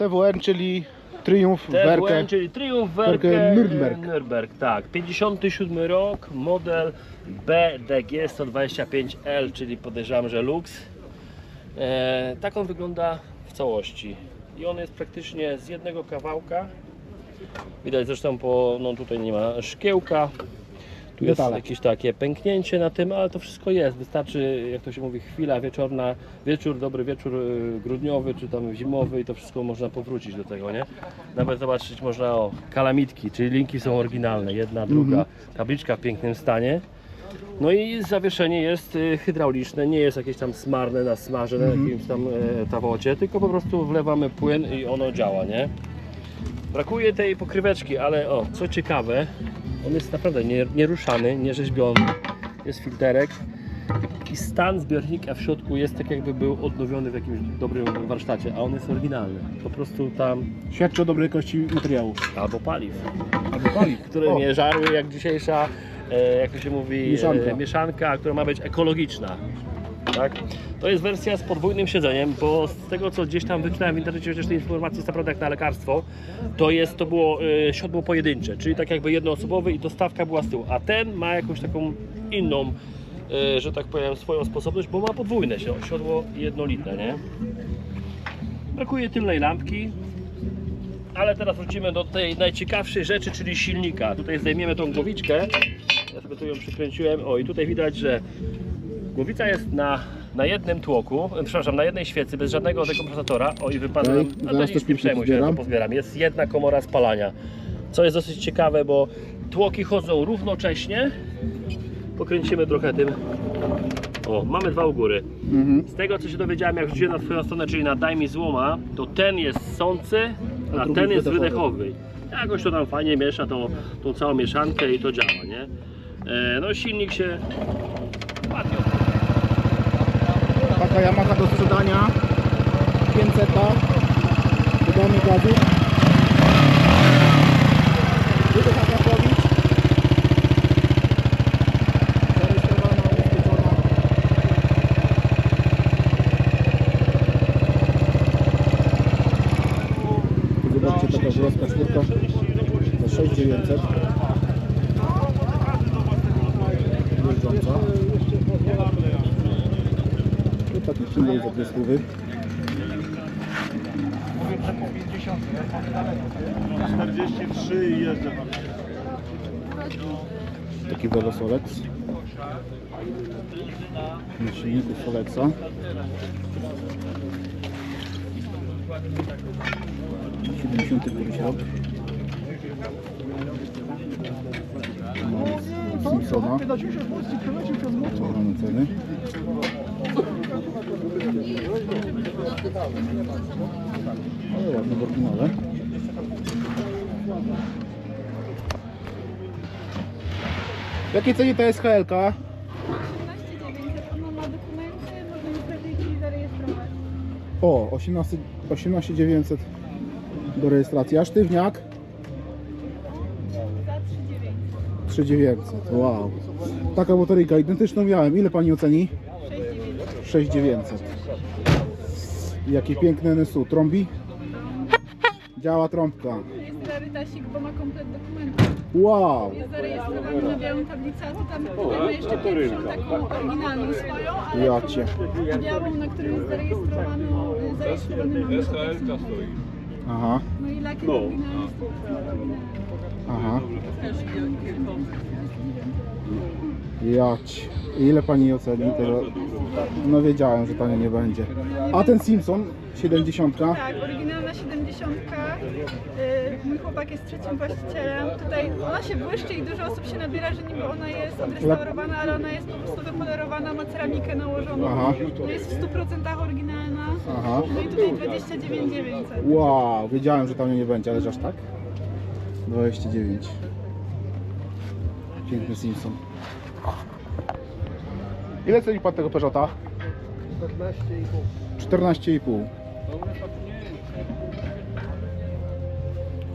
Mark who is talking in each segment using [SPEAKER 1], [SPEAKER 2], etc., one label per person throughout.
[SPEAKER 1] TWN, czyli Triumph
[SPEAKER 2] TWN,
[SPEAKER 1] Werke.
[SPEAKER 2] czyli
[SPEAKER 1] Werke
[SPEAKER 2] Werke
[SPEAKER 1] Nürnberg.
[SPEAKER 2] Nürnberg, tak. 57 rok, model BDG 125L, czyli podejrzewam, że Lux. E, tak on wygląda w całości. I on jest praktycznie z jednego kawałka. Widać zresztą po, no tutaj nie ma szkiełka. Tu jest
[SPEAKER 1] Detale.
[SPEAKER 2] jakieś takie pęknięcie na tym, ale to wszystko jest. Wystarczy, jak to się mówi, chwila wieczorna, wieczór, dobry wieczór y, grudniowy czy tam zimowy i to wszystko można powrócić do tego, nie? Nawet zobaczyć można o kalamitki, czyli linki są oryginalne, jedna, druga, tabliczka w pięknym stanie. No i zawieszenie jest y, hydrauliczne, nie jest jakieś tam smarne na smarze, na jakimś tam e, tawocie, tylko po prostu wlewamy płyn i ono działa, nie? Brakuje tej pokryweczki, ale o, co ciekawe, on jest naprawdę nie- nieruszany, nierzeźbiony, jest filterek i stan zbiornika w środku jest tak jakby był odnowiony w jakimś dobrym warsztacie, a on jest oryginalny. Po prostu tam
[SPEAKER 1] Świadczy o dobrej jakości materiału.
[SPEAKER 2] albo paliw,
[SPEAKER 1] Albo paliw.
[SPEAKER 2] które
[SPEAKER 1] O,
[SPEAKER 2] nie żarły jak dzisiejsza, e, jak to się mówi,
[SPEAKER 1] Mieszanka.
[SPEAKER 2] E, mieszanka, która ma być ekologiczna. Tak? To jest wersja z podwójnym siedzeniem, bo z tego co gdzieś tam wyczytałem w internecie, informacji jest naprawdę jak na lekarstwo, to jest to było e, siodło pojedyncze, czyli tak jakby jednoosobowy i dostawka była z tyłu, a ten ma jakąś taką inną, e, że tak powiem, swoją sposobność, bo ma podwójne si- siodło jednolite, nie? Brakuje tylnej lampki, ale teraz wrócimy do tej najciekawszej rzeczy, czyli silnika. Tutaj zdejmiemy tą głowiczkę. Ja sobie tu ją przykręciłem. O i tutaj widać, że głowica jest na, na jednym tłoku, e, przepraszam, na jednej świecy, bez żadnego dekompresatora. O i wypadła
[SPEAKER 1] Okej,
[SPEAKER 2] nam, ale to nic nie przejmuj się, to
[SPEAKER 1] pozbieram.
[SPEAKER 2] Jest jedna komora spalania. Co jest dosyć ciekawe, bo tłoki chodzą równocześnie. Pokręcimy trochę tym. O, mamy dwa u góry.
[SPEAKER 1] Mhm.
[SPEAKER 2] Z tego co się dowiedziałem, jak rzuciłem na swoją stronę, czyli na Daj mi złoma, to ten jest sący,
[SPEAKER 1] A
[SPEAKER 2] a ten jest
[SPEAKER 1] wydechowy.
[SPEAKER 2] wydechowy. Jakoś to tam fajnie miesza tą, tą całą mieszankę i to działa, nie? E, no silnik się ładnie
[SPEAKER 1] Taka Yamaha do sprzedania. 500. Dodamy gazu. Wydecha Krakowicz. Zarejestrowana, ubezpieczona. Tu Zobaczcie taka włoska czwórka za 6900. Jeżdżąca. Tu taki symbol za dwie stówy.
[SPEAKER 3] 43 i jeżdżę.
[SPEAKER 1] Taki Velosolex. Na silniku Solexa. Siedemdziesiąty rok. Mamy Simpsona. Mamy ceny. Ale ładne w oryginale. W jakiej cenie to jest HLK?
[SPEAKER 4] 18900 ono ma dokumenty, można je sprawdzić i zarejestrować.
[SPEAKER 1] O, 18 18900 do rejestracji. A sztywniak?
[SPEAKER 4] Za 3900.
[SPEAKER 1] 3900. Wow. Taka motoryka identyczną miałem. Ile pani oceni?
[SPEAKER 4] 6900.
[SPEAKER 1] 6900. Jakie piękne NSU. Trąbi? Działa trąbka.
[SPEAKER 4] Jest rarytasik, bo ma komplet dokumentów.
[SPEAKER 1] Wow.
[SPEAKER 4] Jest zarejestrowany na białą tablicę, a tam mamy jeszcze pierwszą taką oryginalną swoją, ale
[SPEAKER 1] Ja cię.
[SPEAKER 4] białą, na której jest zarejestrowany, zarejestrowany mamy obecnie.
[SPEAKER 1] Aha,
[SPEAKER 4] No i lakier oryginalny.
[SPEAKER 1] aha. Ja cię. Ile pani oceni tego? No wiedziałem, że tanie nie będzie. A ten Simpson 70.
[SPEAKER 4] Tak, oryginalna 70. Yy, mój chłopak jest trzecim właścicielem. Tutaj ona się błyszczy i dużo osób się nabiera, że niby ona jest odrestaurowana, ale ona jest po prostu wypolerowana, ma ceramikę nałożoną.
[SPEAKER 1] Aha.
[SPEAKER 4] To jest w 100% oryginalna.
[SPEAKER 1] Aha.
[SPEAKER 4] No i tutaj 29 900.
[SPEAKER 1] Wow, wiedziałem, że tam nie będzie, ale aż tak? 29. Piękny Simpson. Ile ceni pan tego Peugeota? 14,5.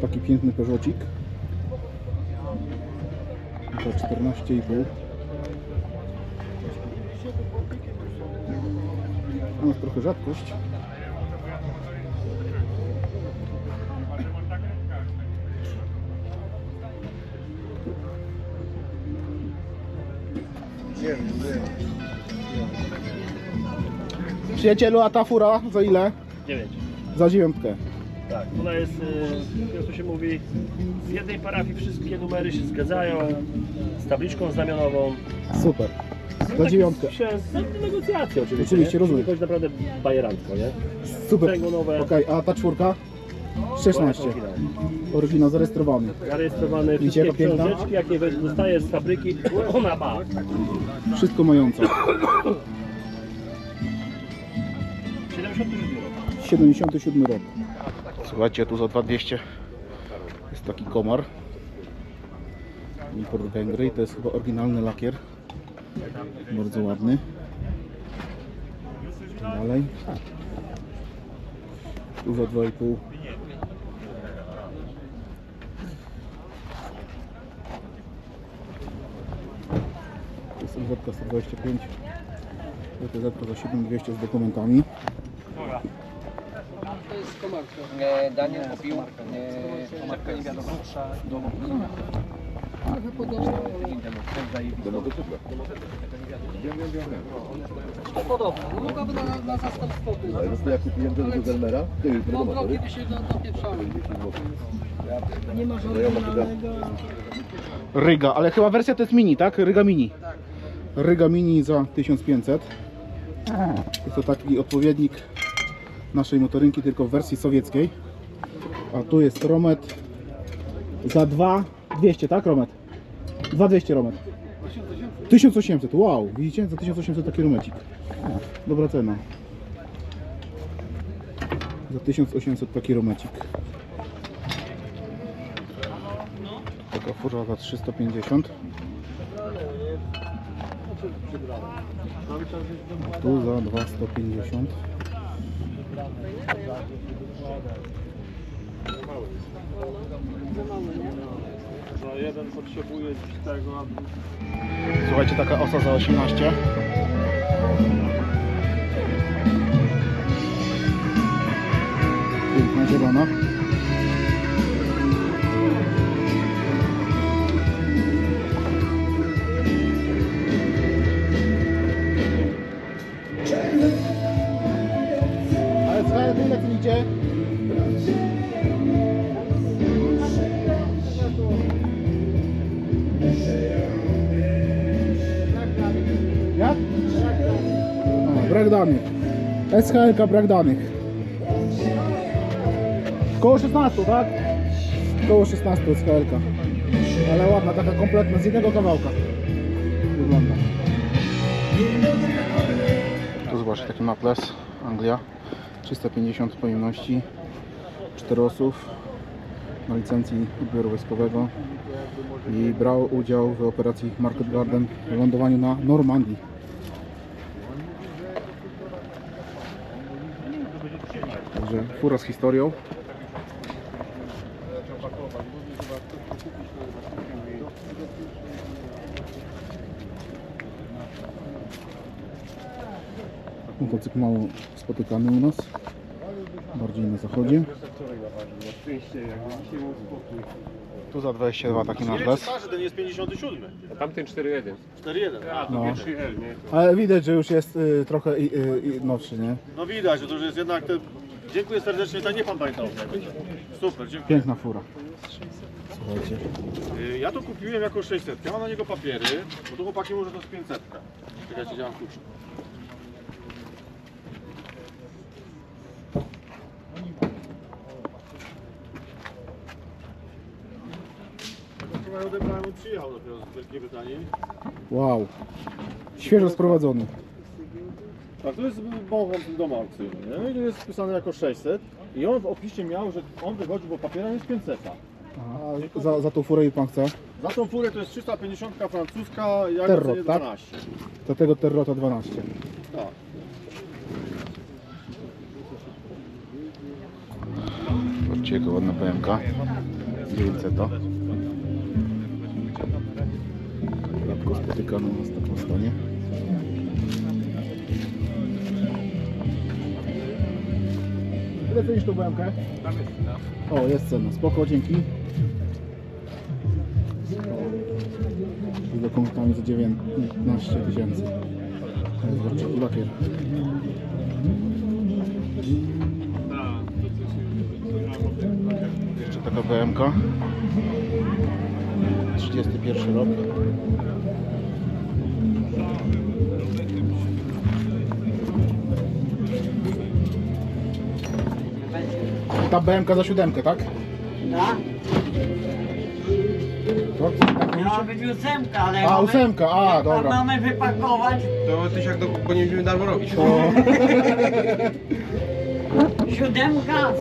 [SPEAKER 1] Taki piękny Peugeotik. Za 14,5. No trochę rzadkość. Przyjacielu, a ta fura za ile?
[SPEAKER 2] 9.
[SPEAKER 1] Za dziewiątkę.
[SPEAKER 2] Tak, ona jest, y, jak to się mówi, z jednej parafii wszystkie numery się zgadzają, z tabliczką znamionową.
[SPEAKER 1] Super. Za
[SPEAKER 2] Tak,
[SPEAKER 1] dziewiątkę.
[SPEAKER 2] Się, z negocjacje oczywiście.
[SPEAKER 1] Oczywiście,
[SPEAKER 2] nie?
[SPEAKER 1] rozumiem.
[SPEAKER 2] To jest naprawdę bajerantko, nie?
[SPEAKER 1] Super.
[SPEAKER 2] Sprzęgło nowe.
[SPEAKER 1] Okej, a ta czwórka? 16.
[SPEAKER 2] Oryginał.
[SPEAKER 1] Zarejestrowany.
[SPEAKER 2] Zarejestrowany,
[SPEAKER 1] Widzicie,
[SPEAKER 2] wszystkie
[SPEAKER 1] jak piękna?
[SPEAKER 2] książeczki, jakie weź- dostaje z fabryki, ona ma.
[SPEAKER 1] Wszystko mające.
[SPEAKER 2] 77 rok.
[SPEAKER 1] 77 rok. Słuchajcie, tu za 2200 jest taki komar. Import Węgry i to jest chyba oryginalny lakier. Bardzo ładny. Dalej. Tu za 2,5. To jest MZ 125. WTZ za 7200 z dokumentami.
[SPEAKER 5] E, Daniel kupił e, czapkę nie wiadomo do Podobno, no mogłaby na, na zastępstwo być.
[SPEAKER 6] Ale to ja kupiłem tego do Gelmera, ty,
[SPEAKER 5] No
[SPEAKER 6] do
[SPEAKER 5] drogi by się do- dopieprzały. Nie ma żadnego.
[SPEAKER 1] Ryga, ale chyba wersja to jest mini, tak? Ryga mini. Ryga mini za 1500. Jest to taki odpowiednik naszej motorynki, tylko w wersji sowieckiej. A tu jest Romet za 2200, tak Romet? 2200 Romet. 1800, wow, widzicie? Za 1800 taki Romecik. Dobra cena. Za 1800 taki Romecik. Taka fura za 350. Tu za 250.
[SPEAKER 3] Że jeden potrzebuje tego,
[SPEAKER 1] Słuchajcie, taka osa za 18. Piękna zielona. Idzie. Jak? Brak danych. SHL brak danych. Koło 16, tak? Koło 16 SHL. Ale ładna, taka kompletna, z jednego kawałka. Wygląda. Tu zobaczcie taki maples, Anglia. 350 pojemności, 4 osób na licencji odbioru wojskowego i brał udział w operacji Market Garden w lądowaniu na Normandii. Także fura z historią. Motocykl mało spotykany u nas, bardziej na zachodzie. Tu za 22 taki naples.
[SPEAKER 3] ten jest 57.
[SPEAKER 2] Tamten 4.1.
[SPEAKER 3] 4-1.
[SPEAKER 1] No. Ale widać, że już jest y, trochę y, y, y, nowszy, nie?
[SPEAKER 3] No widać, że to już jest jednak te... Dziękuję serdecznie, tak nie pan pamiętał. Super, dziękuję.
[SPEAKER 1] Piękna fura. Słuchajcie.
[SPEAKER 3] Y, Ja to kupiłem jako 600, ja mam na niego papiery, bo tu chłopaki mówią, że to jest 500. Czekajcie, gdzie mam klucz. Chyba odebrałem, on przyjechał dopiero z Wielkiej Brytanii.
[SPEAKER 1] Wow. Świeżo sprowadzony.
[SPEAKER 3] Tak, to jest bonbon dom aukcyjny, nie? No i tu jest wpisane jako 600 i on w opisie miał, że on wychodzi, bo papierem jest 500.
[SPEAKER 1] A za, za tą furę i pan chce?
[SPEAKER 3] Za tą furę to jest 350 francuska, ja
[SPEAKER 1] Terror,
[SPEAKER 3] cenię
[SPEAKER 1] tak?
[SPEAKER 3] 12.
[SPEAKER 1] Do tego Terrota 12.
[SPEAKER 3] Tak.
[SPEAKER 1] Zobaczcie jaka ładna PMK. 900 to. Rzadko spotykany u nas w takim stanie. Ile cenisz tą BMK? O, jest cena. Spoko, dzięki. Z dokumentami za 19 tysięcy. To jest warczaki lakier. Jeszcze taka BMK. 31 rok. Ta BMK za siódemkę, tak?
[SPEAKER 7] Tak?
[SPEAKER 1] To, tak
[SPEAKER 7] Miała
[SPEAKER 1] mówicie?
[SPEAKER 7] być ósemka, ale
[SPEAKER 1] A,
[SPEAKER 7] mamy,
[SPEAKER 1] ósemka, a, dobra.
[SPEAKER 7] mamy wypakować
[SPEAKER 8] To tyś jak do, będziemy darmo robić.
[SPEAKER 1] To...
[SPEAKER 7] siódemka,